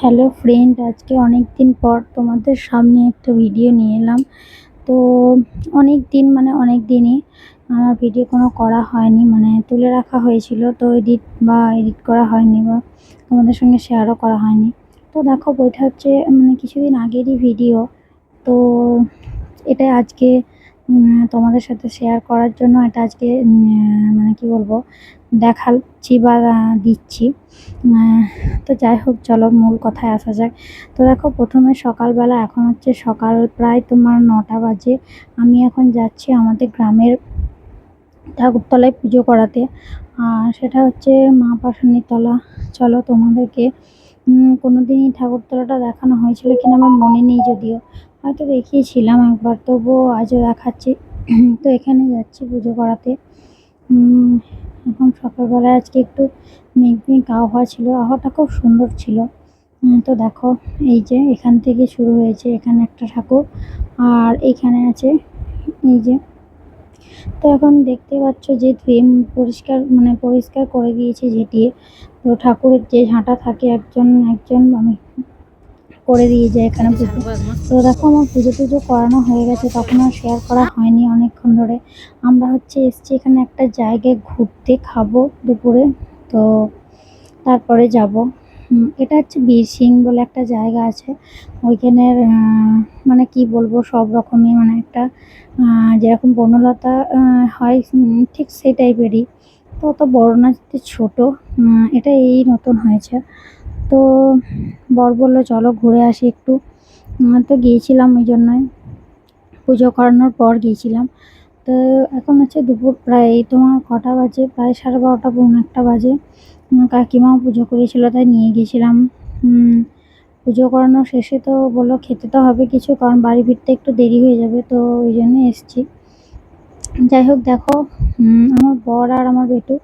Hello friend, আজকে অনেক দিন পর তোমাদের সামনে একটা ভিডিও নিয়ে এলাম। তো অনেক দিন মানে অনেক দিনই আমার ভিডিও কোনো করা হয়নি মানে তুলে রাখা হয়েছিল, তো এডিট বা এডিট করা হয়নি বা তোমাদের সঙ্গে শেয়ারও করা হয়নি। তো দেখো বইটা হচ্ছে মানে কিছুদিন আগেরই ভিডিও, তো এটা আজকে তোমাদের সাথে শেয়ার করার জন্য এটা আজকে মানে কি বলব, দেখাচ্ছি বা দিচ্ছি। তো যাই হোক, চলো মূল কথায় আসা যাক। তো দেখো, প্রথমে সকালবেলা, এখন হচ্ছে সকাল প্রায় তোমার নটা বাজে। আমি এখন যাচ্ছি আমাদের গ্রামের ঠাকুরতলায় পুজো করাতে। আর সেটা হচ্ছে মা পাশানির তলা চলো তোমাদেরকে কোনোদিনই ঠাকুরতলাটা দেখানো হয়েছিল কিনা আমার মনে নেই যদিও। হয়তো দেখিয়েছিলাম একবার, তবুও আজও দেখাচ্ছি। তো এখানে যাচ্ছি পুজো করাতে। এখন সকালবেলায় আজকে একটু মেঘ মেঘ আবহাওয়া ছিল, আবহাওয়াটা খুব সুন্দর ছিল। তো দেখো, এই যে এখান থেকে শুরু হয়েছে এখানে একটা ঠাকুর, আর এখানে আছে এই যে, তো এখন দেখতে পাচ্ছ যে ধুয়ে পরিষ্কার মানে পরিষ্কার করে দিয়েছে ঝেঁটিয়ে। তো ঠাকুরের যে ঝাঁটা থাকে একজন একজন, আমি করে দিয়ে যায় এখানে পুজো। তো দেখো আমার পুজো টুজো করানো হয়ে গেছে তখন আর শেয়ার করা হয়নি অনেকক্ষণ ধরে। আমরা হচ্ছে এসছি এখানে একটা জায়গায় ঘুরতে খাব দুপুরে তো তারপরে যাব। এটা হচ্ছে বীরসিং বলে একটা জায়গা আছে। ওইখানের মানে কি বলব সব রকমই মানে একটা যেরকম বনলতা হয় ঠিক সেই টাইপেরই তো অত বড় না ছোট এটা এই নতুন হয়েছে। তো বর বলল চলো ঘুরে আসি একটু। তো গিয়েছিলাম ওই জন্যই। পুজো করানোর পর গিয়েছিলাম। তো এখন হচ্ছে দুপুর প্রায় তোমার কটা বাজে? প্রায় সাড়ে বারোটা পৌনে একটা বাজে। কাকিমাও পুজো করেছিল তাই নিয়ে গেছিলাম উম, পুজো করানো শেষে তো বলল খেতে তো হবে কিছু কারণ বাড়ি ফিরতে একটু দেরি হয়ে যাবে। তো ওই জন্য এসছি। যাই হোক দেখো আমার বর আর আমার বেটু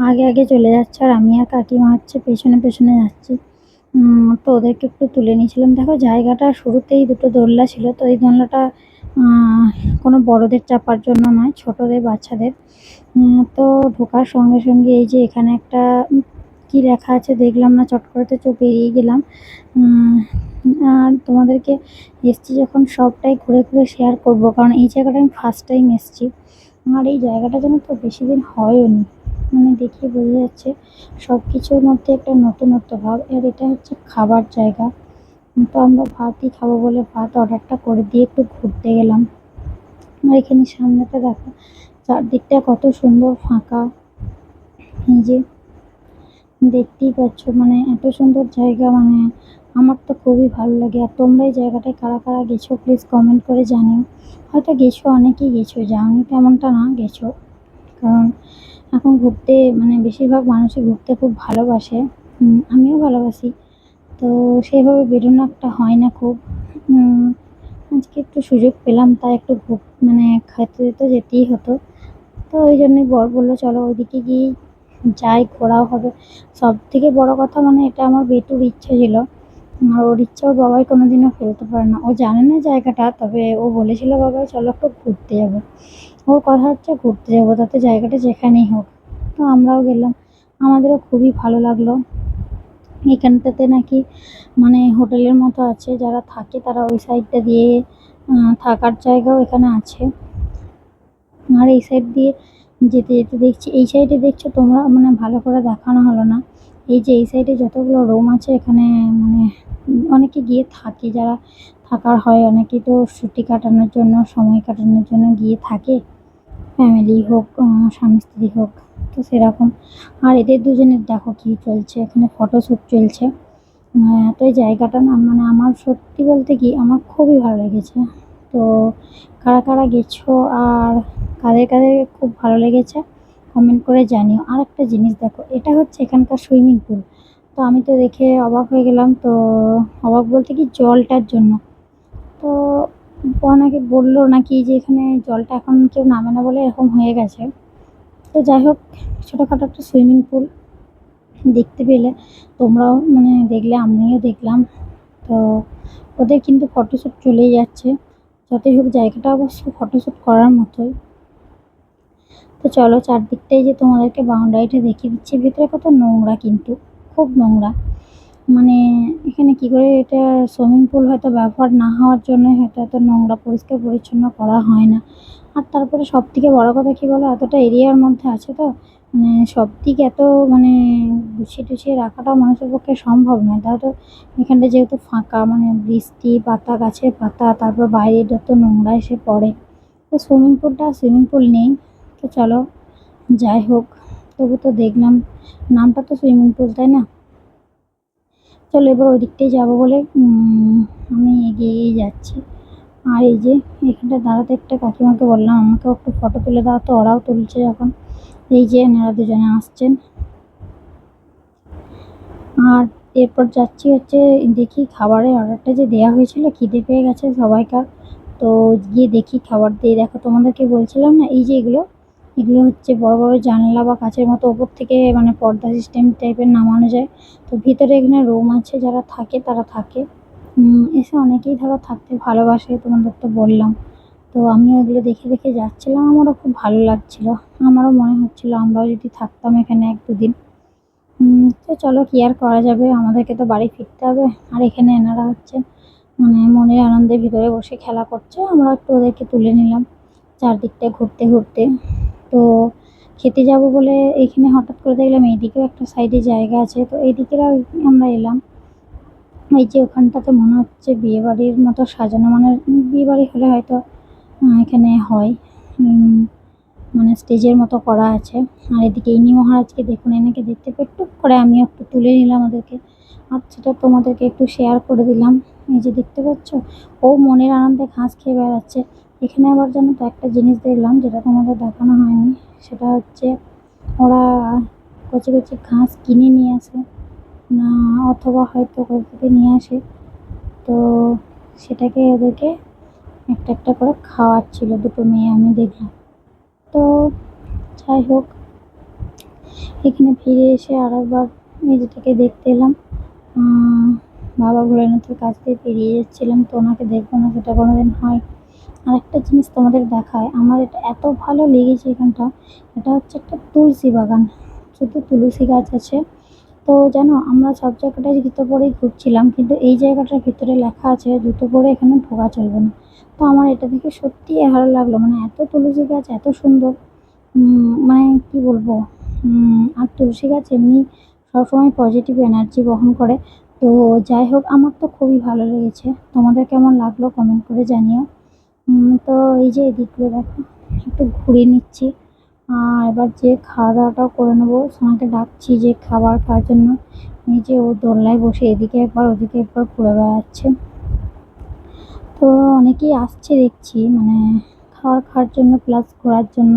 আগে আগে চলে যাচ্ছে আর আমি আর কাকিমা হচ্ছে পেছনে পেছনে যাচ্ছি। তো ওদেরকে একটু তুলে নিয়েছিলাম। দেখো, জায়গাটা শুরুতেই দুটো দোলনা ছিল, তো এই দোলনাটা কোনো বড়দের চাপার জন্য নয়, ছোটদের, বাচ্চাদের। তো ঢোকার সঙ্গে সঙ্গে এই যে এখানে একটা কি লেখা আছে দেখলাম না, চট করে তো চোখ বেরিয়ে গেলাম। আর তোমাদেরকে এসছি যখন সবটাই ঘুরে ঘুরে শেয়ার করব, কারণ এই জায়গাটা আমি ফার্স্ট টাইম এসছি। আর এই জায়গাটা যেন তো বেশি দিন হয়ও নি। মানে দেখে বোঝা যাচ্ছে সব কিছুর মধ্যে একটা নতুনত্ব ভাব। আর এটা হচ্ছে খাবার জায়গা। তো আমরা ভাতই খাব বলে ভাত অর্ডারটা করে দিয়ে একটু ঘুরতে গেলাম। আর এখানে সামনেটা দেখো, চারদিকটা কত সুন্দর ফাঁকা। এই যে দেখতেই পাচ্ছ মানে এত সুন্দর জায়গা মানে আমার তো খুবই ভালো লাগে। আর তোমরা এই জায়গাটায় কারা কারা গেছো প্লিজ কমেন্ট করে জানিও। হয়তো গেছো, অনেকেই গেছো যাওনি তেমনটা না গেছো। কারণ এখন ঘুরতে মানে বেশিরভাগ মানুষই ঘুরতে খুব ভালোবাসে। আমিও ভালোবাসি। তো সেইভাবে বেরোনো একটা হয় না খুব। আজকে একটু সুযোগ পেলাম, তাই একটু ঘুর মানে খেতে তো যেতেই হতো। তো ওই জন্যই বর বলল, চলো ওইদিকে গিয়েই যাই, ঘোরাও হবে। সব থেকে বড় কথা মানে এটা আমার বেটুর ইচ্ছে ছিল। আর ওর ইচ্ছা, ওর বাবাই কোনোদিনও ফেলতে পারে না। ও জানে না জায়গাটা, তবে ও বলেছিল বাবাই চলো একটু ঘুরতে যাব। ওর কথা হচ্ছে, ঘুরতে যাব, তাতে জায়গাটা যেখানেই হোক। তো আমরাও গেলাম। আমাদেরও খুবই ভালো লাগল। এখানটাতে নাকি মানে হোটেলের মতো আছে, যারা থাকে তারা ওই সাইডটা দিয়ে থাকার জায়গাও এখানে আছে। আর এই সাইড দিয়ে যেতে যেতে দেখছি, এই সাইডে দেখছ তোমরা? মানে ভালো করে দেখানো হলো না। এই যে এই সাইডে যতগুলো রুম আছে এখানে মানে অনেকে গিয়ে থাকে, যারা থাকার হয়। অনেকে তো ছুটি কাটানোর জন্য, সময় কাটানোর জন্য গিয়ে থাকে। ফ্যামিলি হোক স্বামী স্ত্রী হোক, তো সেরকম। আর এদের দুজনের দেখো কি চলছে, এখানে ফটোশ্যুট চলছে। তো এই জায়গাটা না মানে আমার সত্যি বলতে কি, আমার খুবই ভালো লেগেছে। তো কারা কারা গেছো আর কাদের কাদের খুব ভালো লেগেছে কমেন্ট করে জানিও। আর একটা জিনিস দেখো, এটা হচ্ছে এখানকার সুইমিং পুল তো আমি তো দেখে অবাক হয়ে গেলাম। তো অবাক বলতে কি জলটার জন্য। তো অনেকে বলল নাকি যে এখানে জলটা এখন কেউ নামে না বলে এরকম হয়ে গেছে। তো যাই হোক, ছোটোখাটো একটা সুইমিং পুল দেখতে পেলে। তোমরাও মানে দেখলে, আমিও দেখলাম। তো ওদের কিন্তু ফটোশ্যুট চলেই যাচ্ছে। যতই হোক জায়গাটা অবশ্য ফটোশ্যুট করার মতোই। তো চলো চারদিকটাই যে তোমাদেরকে বাউন্ডারিটা দেখিয়ে দিচ্ছি। ভিতরে কত নোংরা কিন্তু। খুব নোংরা। মানে এখানে কী করে এটা সুইমিং পুল হয়তো ব্যবহার না হওয়ার জন্যই হয়তো এত নোংরা পরিষ্কার পরিচ্ছন্ন করা হয় না। আর তারপরে সব থেকে বড়ো কথা কী বলো? এতটা এরিয়ার মধ্যে আছে তো? মানে সব দিক এত মানে গুছিয়ে টুছিয়ে রাখাটাও মানুষের পক্ষে সম্ভব নয়। তাও তো এখানটা যেহেতু ফাঁকা মানে বৃষ্টি, পাতা, গাছের পাতা, তারপর বাইরে যত নোংরা এসে পড়ে। তো সুইমিং পুলটা সুইমিং পুল নেই। তো চলো, যাই হোক। তবু তো দেখলাম নামটা তো সুইমিং পুল, তাই না? চলো এবার ওই দিকটাই যাব বলে আমি এগিয়েই যাচ্ছি। আর এই যে এখানটা দাঁড়াতে একটা কাকিমাকে বললাম, আমাকেও একটু ফটো তুলে দাও তো, ওরাও তুলছে যখন এই যে এনারা দুজনে আসছেন। আর এরপর যাচ্ছি হচ্ছে, দেখি খাবারের অর্ডারটা যে দেওয়া হয়েছিল, খিদে পেয়ে গেছে সবাইকার। তো গিয়ে দেখি খাবার দিয়ে, দেখো তোমাদেরকে বলছিলাম না, এই যে এগুলো এগুলো হচ্ছে বড় বড় জানলা বা কাঁচের মতো ওপর থেকে মানে পর্দা সিস্টেম টাইপের নামানো যায়। তো ভিতরে এখানে রুম আছে, যারা থাকে তারা থাকে। এসে অনেকেই ধরো থাকতে ভালোবাসে, তোমাদের তো বললাম। তো আমিও এগুলো দেখে দেখে যাচ্ছিলাম, আমারও খুব ভালো লাগছিল। আমারও মনে হচ্ছিল আমরাও যদি থাকতাম এখানে এক দুদিন। তো চলো কি আর করা যাবে? আমাদেরকে তো বাড়ি ফিরতে হবে। আর এখানে এনারা হচ্ছে মানে মনের আনন্দে ভিতরে বসে খেলা করছে। আমরা একটু ওদেরকে তুলে নিলাম। চারদিকটা ঘুরতে ঘুরতে। তো খেতে যাব বলে এইখানে হঠাৎ করে দেখলাম এইদিকেও একটা সাইডে জায়গা আছে। তো এইদিকের আমরা এলাম। এই যে ওখানটাতে মনে হচ্ছে বিয়ে বাড়ির মতো সাজানো মানে বিয়ে বাড়ি হলে হয়তো এখানে হয়। মানে স্টেজের মতো করা আছে। আর এদিকে ইনি মহারাজকে দেখুন, এনাকে দেখতে পেয়ে টুক করে আমিও একটু তুলে নিলাম ওদেরকে। আর সেটা তোমাদেরকে একটু শেয়ার করে দিলাম। এই যে দেখতে পাচ্ছ? ও মনের আনন্দে ঘাস খেয়ে বেড়াচ্ছে। এখানে আবার যেন তো একটা জিনিস দেখলাম যেটা তোমাদের দেখানো হয়নি। সেটা হচ্ছে ওরা কচি কচি ঘাস কিনে নিয়ে আসে, না অথবা হয়তো কোথা থেকে নিয়ে আসে। তো সেটাকে ওদেরকে একটা একটা করে খাওয়াচ্ছিল দুটো মেয়ে আমি দেখলাম। তো যাই হোক, এখানে ফিরে এসে আরেকবার মেয়েটাকে দেখতে এলাম। বাবা ভোলেনাথের কাছ থেকে পেরিয়ে যাচ্ছিলাম। তো ওনাকে দেখব না, সেটা কোনোদিন হয় আর একটা জিনিস তোমাদের দেখায়, আমার এটা এত ভালো লেগেছে এখানটা, এটা হচ্ছে একটা তুলসী বাগান, শুধু তুলসী গাছ আছে। তো জানো, আমরা সব জায়গাটায় জুতো পরেই ঘুরছিলাম, কিন্তু এই জায়গাটার ভিতরে লেখা আছে, জুতো পরে এখানে ঢোকা চলবে না। তো আমার এটা দেখে সত্যিই ভালো লাগল মানে এত তুলসী গাছ, এত সুন্দর মানে কি বলব আর তুলসী গাছ এমনি সবসময় পজিটিভ এনার্জি বহন করে। তো যাই হোক, আমার তো খুবই ভালো লেগেছে। তোমাদের কেমন লাগল কমেন্ট করে জানিও। তো এই যে এদিকগুলো দেখো, একটু ঘুরে নিচ্ছি। আর এবার যে খাওয়া দাওয়াটাও করে নেব। সোনাকে ডাকছি যে খাবার খাওয়ার জন্য। এই যে ও দোলনায় বসে এদিকে একবার ওদিকে একবার ঘুরে বেড়াচ্ছে। তো অনেকেই আসছে দেখছি মানে খাবার খাওয়ার জন্য প্লাস ঘোরার জন্য।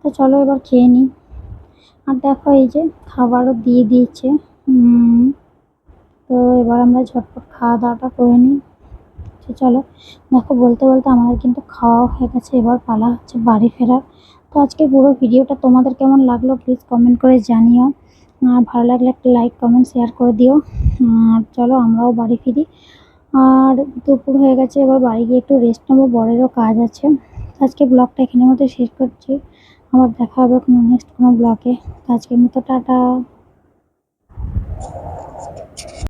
তো চলো এবার খেয়ে নিই। আর দেখো এই যে খাবারও দিয়ে দিয়েছে। তো এবার আমরা ঝটপট খাওয়া দাওয়াটা করে নিই। তো চলো, দেখো বলতে বলতে আমাদের কিন্তু খাওয়া হয়ে গেছে, এবার পালা হচ্ছে বাড়ি ফেরার। তো আজকে পুরো ভিডিওটা তোমাদের কেমন লাগল প্লিজ কমেন্ট করে জানিও। আর ভালো লাগলে একটা লাইক কমেন্ট শেয়ার করে দিও। আর চলো আমরাও বাড়ি ফিরি। আর দুপুর হয়ে গেছে, এবার বাড়ি গিয়ে একটু রেস্ট নেব, বরেরও কাজ আছে। আজকে ব্লগটা এখানের মতো শেষ করছি। আবার দেখা হবে কোনো নেক্সট কোনো ব্লগে আজকের মতো টাটা।